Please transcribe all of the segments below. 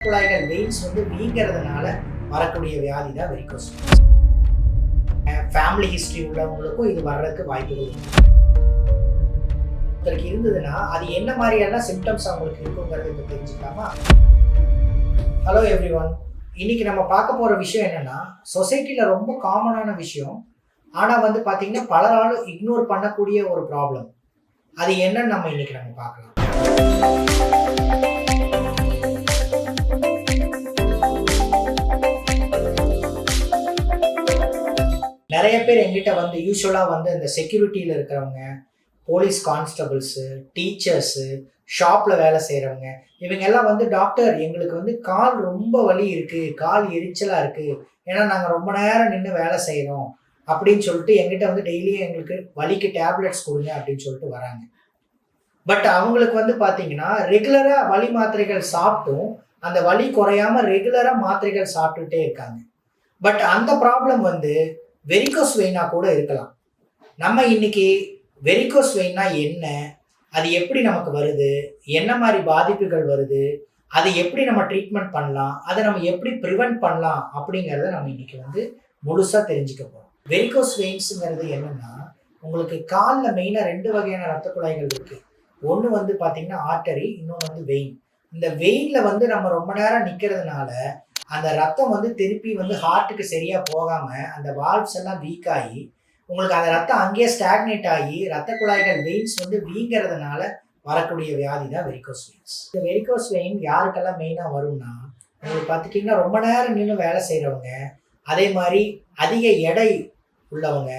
குழாய்கள் வெயின்ஸ் வந்து வீங்கிறதுனால வரக்கூடிய வியாதி தான் வெரிகோஸ் ஃபேமிலி ஹிஸ்ட்ரி உள்ளவங்களுக்கும் இது வர்றதுக்கு வாய்ப்புகள் உண்டு ஒருத்தருக்கு இருந்ததுன்னா அது என்ன மாதிரியான சிம்டம்ஸ் அவங்களுக்கு இருக்குங்கிறது இப்போ தெரிஞ்சுக்கலாமா? ஹலோ எவ்ரி ஒன் இன்னைக்கு நம்ம பார்க்க போகிற விஷயம் என்னன்னா சொசைட்டியில் ரொம்ப காமனான விஷயம். ஆனால் வந்து பார்த்திங்கன்னா பலராலும் இக்னோர் பண்ணக்கூடிய ஒரு ப்ராப்ளம் அது என்னன்னு நம்ம இன்னைக்கு நம்ம பார்க்கலாம். நிறைய பேர் எங்கிட்ட வந்து யூஸ்வலாக வந்து இந்த செக்யூரிட்டியில் இருக்கிறவங்க போலீஸ் கான்ஸ்டபிள்ஸு டீச்சர்ஸு ஷாப்பில் வேலை செய்கிறவங்க இவங்க எல்லாம் வந்து டாக்டர் எங்களுக்கு வந்து கால் ரொம்ப வலி இருக்குது கால் எரிச்சலாக இருக்குது ஏன்னா நாங்கள் ரொம்ப நேரம் நின்று வேலை செய்கிறோம் அப்படின்னு சொல்லிட்டு எங்கிட்ட வந்து டெய்லியும் எங்களுக்கு வலிக்கு டேப்லெட்ஸ் கொடுங்க அப்படின்னு சொல்லிட்டு வராங்க. பட் அவங்களுக்கு வந்து பார்த்தீங்கன்னா ரெகுலராக வலி மாத்திரைகள் சாப்பிட்டும். அந்த வலி குறையாம ரெகுலராக மாத்திரைகள் சாப்பிட்டுட்டே இருக்காங்க. பட் அந்த ப்ராப்ளம் வந்து வெரிகோஸ் வெயினா கூட இருக்கலாம். நம்ம இன்னைக்கு வெரிகோஸ் வெயின்னா என்ன? அது எப்படி நமக்கு வருது? என்ன மாதிரி பாதிப்புகள் வருது? அது எப்படி நம்ம ட்ரீட்மெண்ட் பண்ணலாம்? அதை நம்ம எப்படி ப்ரிவென்ட் பண்ணலாம்? அப்படிங்கிறத நம்ம இன்னைக்கு வந்து முழுசாக தெரிஞ்சுக்க போகிறோம் வெரிகோஸ் வெயின்ஸுங்கிறது என்னன்னா உங்களுக்கு காலில் மெயினாக ரெண்டு வகையான ரத்த குழாய்கள் இருக்கு. ஒன்று வந்து பார்த்தீங்கன்னா ஆர்டரி இன்னொன்று வந்து வெயின் இந்த வெயினில் வந்து நம்ம ரொம்ப நேரம் நிற்கிறதுனால அந்த ரத்தம் வந்து திருப்பி வந்து ஹார்ட்டுக்கு சரியாக போகாமல் அந்த வால்வ்ஸ் எல்லாம் வீக் ஆகி உங்களுக்கு அந்த ரத்தம் அங்கேயே ஸ்டாக்னேட் ஆகி ரத்த குழாய்கள் வெயின்ஸ் வந்து வீங்கிறதுனால வரக்கூடிய வியாதி தான் வெரிகோஸ் வெயின்ஸ் இந்த வெரிகோஸ் வெயின் யாருக்கெல்லாம் மெயினாக வரும்னா உங்களுக்கு பார்த்துட்டிங்கன்னா ரொம்ப நேரம் நின்று வேலை செய்கிறவங்க அதே மாதிரி அதிக எடை உள்ளவங்க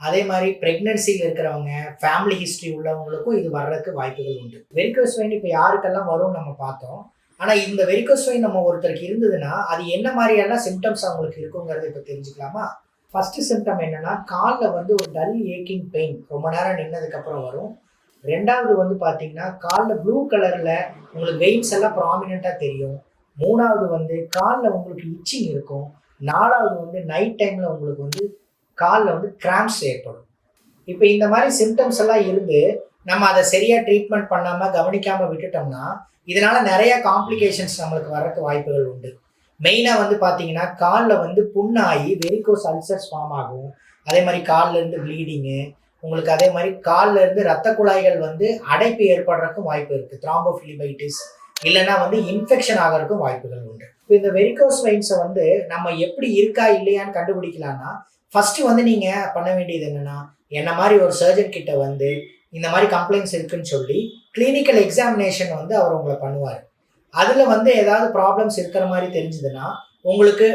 அதே மாதிரி ப்ரெக்னன்சியில் இருக்கிறவங்க ஃபேமிலி ஹிஸ்ட்ரி உள்ளவங்களுக்கும் இது வர்றதுக்கு வாய்ப்புகள் உண்டு. வெரிகோஸ் வெயின் இப்போ யாருக்கெல்லாம் வரும்னு நம்ம பார்த்தோம் ஆனால் இந்த வெரிகோஸ் வெயின் நம்ம ஒருத்தருக்கு இருந்ததுன்னா அது என்ன மாதிரியான சிம்டம்ஸ் அவங்களுக்கு இருக்குங்கிறத இப்போ தெரிஞ்சுக்கலாமா? ஃபர்ஸ்ட் சிம்டம் என்னன்னா காலில் வந்து ஒரு டல் ஏக்கிங் பெயின் ரொம்ப நேரம் நின்னதுக்கப்புறம் வரும். ரெண்டாவது வந்து பார்த்தீங்கன்னா காலில் ப்ளூ கலரில் உங்களுக்கு வெயின்ஸ் எல்லாம் ப்ராமினெண்ட்டாக தெரியும். மூணாவது வந்து காலில் உங்களுக்கு இச்சிங் இருக்கும். நாலாவது வந்து நைட் டைமில் உங்களுக்கு வந்து காலில் வந்து கிராம்ஸ் ஏற்படும். இப்போ இந்த மாதிரி சிம்டம்ஸ் எல்லாம் இருந்து நம்ம அதை சரியாக ட்ரீட்மெண்ட் பண்ணாமல் கவனிக்காமல் விட்டுட்டோம்னா இதனால நிறைய காம்ப்ளிகேஷன்ஸ் நம்மளுக்கு வர்றதுக்கு வாய்ப்புகள் உண்டு. மெயினாக வந்து பார்த்தீங்கன்னா காலில் வந்து புண்ணாகி வெரிகோஸ் அல்சர்ஸ் ஃபார்ம் ஆகும். அதே மாதிரி கால்ல இருந்து ப்ளீடிங்கு உங்களுக்கு அதே மாதிரி கால்ல இருந்து ரத்த குழாய்கள் வந்து அடைப்பு ஏற்படுறதுக்கும் வாய்ப்பு இருக்குது த்ராம்போஃபிலிபைட்டிஸ் இல்லைன்னா வந்து இன்ஃபெக்ஷன் ஆகிறதுக்கும் வாய்ப்புகள் உண்டு. இப்போ இந்த வெரிகோஸ் வெயின்ஸை வந்து நம்ம எப்படி இருக்கா இல்லையான்னு கண்டுபிடிக்கலாம்னா ஃபர்ஸ்ட் வந்து நீங்கள் பண்ண வேண்டியது என்னன்னா என்ன மாதிரி ஒரு சர்ஜன் கிட்ட வந்து இந்த மாதிரி கம்ப்ளைண்ட்ஸ் இருக்குன்னு சொல்லி கிளினிக்கல் எக்ஸாமினேஷன் வந்து அவர் உங்களை பண்ணுவார். அதில் வந்து ஏதாவது ப்ராப்ளம்ஸ் இருக்கிற மாதிரி தெரிஞ்சதுன்னா உங்களுக்கு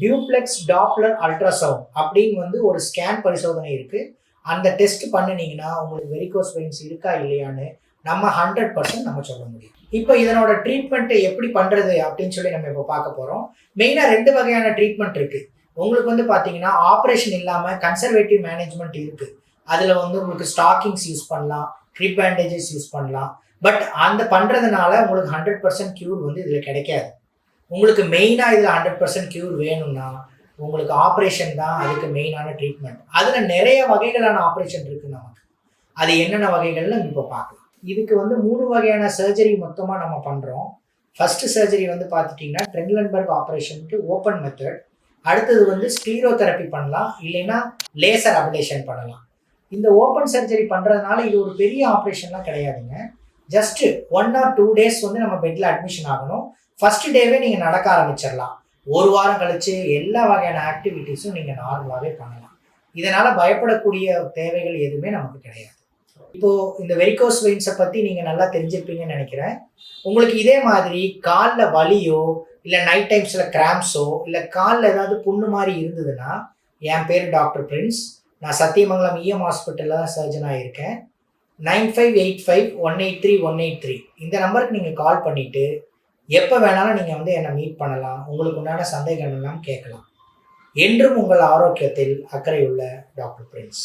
டியூப்ளெக்ஸ் டாப்லர் அல்ட்ராசவுண்ட் அப்படின்னு வந்து ஒரு ஸ்கேன் பரிசோதனை இருக்குது அந்த டெஸ்ட் பண்ணினீங்கன்னா உங்களுக்கு வெரிகோஸ் வெயின்ஸ் இருக்கா இல்லையான்னு நம்ம ஹண்ட்ரட் பர்சன்ட் நம்ம சொல்ல முடியும். இப்போ இதனோட ட்ரீட்மெண்ட்டை எப்படி பண்ணுறது அப்படின்னு சொல்லி நம்ம இப்போ பார்க்க போகிறோம் மெயினாக ரெண்டு வகையான ட்ரீட்மெண்ட் இருக்குது உங்களுக்கு வந்து பார்த்தீங்கன்னா ஆப்ரேஷன் இல்லாமல் கன்சர்வேட்டிவ் மேனேஜ்மெண்ட் இருக்குது அதில் வந்து உங்களுக்கு ஸ்டாக்கிங்ஸ் யூஸ் பண்ணலாம் ட்ரிப் பேண்டேஜஸ் யூஸ் பண்ணலாம். பட் அந்த பண்ணுறதுனால உங்களுக்கு ஹண்ட்ரட் பர்சன்ட் க்யூர் வந்து இதில் கிடைக்காது. உங்களுக்கு மெயினாக இதில் ஹண்ட்ரட் பர்சன்ட் க்யூர் வேணும்னா உங்களுக்கு ஆப்ரேஷன் தான் அதுக்கு மெயினான ட்ரீட்மெண்ட் அதில் நிறைய வகைகளான ஆப்ரேஷன் இருக்குது நமக்கு. அது என்னென்ன வகைகள்னு இப்போ பார்க்கலாம். இதுக்கு வந்து மூணு வகையான சர்ஜரி மொத்தமாக நம்ம பண்ணுறோம் ஃபஸ்ட்டு சர்ஜரி வந்து பார்த்துட்டிங்கன்னா ட்ரென்லன்பர்க் ஆப்ரேஷனுக்கு ஓப்பன் மெத்தட் அடுத்தது வந்து ஸ்டீரோதெரப்பி பண்ணலாம். இல்லைன்னா லேசர் அபிலேஷன் பண்ணலாம். இந்த ஓப்பன் சர்ஜரி பண்ணுறதுனால இது ஒரு பெரிய ஆப்ரேஷன்லாம் கிடையாதுங்க. Just one or two days வந்து நம்ம பெட்டில் அட்மிஷன் ஆகணும். ஃபர்ஸ்ட் டேவே நீங்கள் நடக்க ஆரம்பிச்சிடலாம். ஒரு வாரம் கழித்து எல்லா வகையான ஆக்டிவிட்டீஸும் நீங்கள் நார்மலாகவே பண்ணலாம். இதனால் பயப்படக்கூடிய தேவைகள் எதுவுமே நமக்கு கிடையாது. இப்போது இந்த வெரிகோஸ் வெயின்ஸை பற்றி நீங்கள் நல்லா தெரிஞ்சிருப்பீங்கன்னு நினைக்கிறேன். உங்களுக்கு இதே மாதிரி காலில் வலியோ இல்லை நைட் டைம்ஸில் கிராம்ஸோ இல்லை காலில் ஏதாவது புண்ணு மாதிரி இருந்ததுன்னா என் பேர் டாக்டர் பிரின்ஸ். நான் சத்தியமங்கலம் இஎம் ஹாஸ்பிட்டலில் தான் சர்ஜனாக இருக்கேன் nine five eight five one eight three one eight three. இந்த நம்பருக்கு நீங்கள் கால் பண்ணிவிட்டு எப்போ வேணாலும் நீங்கள் வந்து என்னை மீட் பண்ணலாம். உங்களுக்கு உண்டான சந்தேகம் எல்லாம் கேட்கலாம். என்றும் உங்கள் ஆரோக்கியத்தில் அக்கறை உள்ள டாக்டர் பிரின்ஸ்.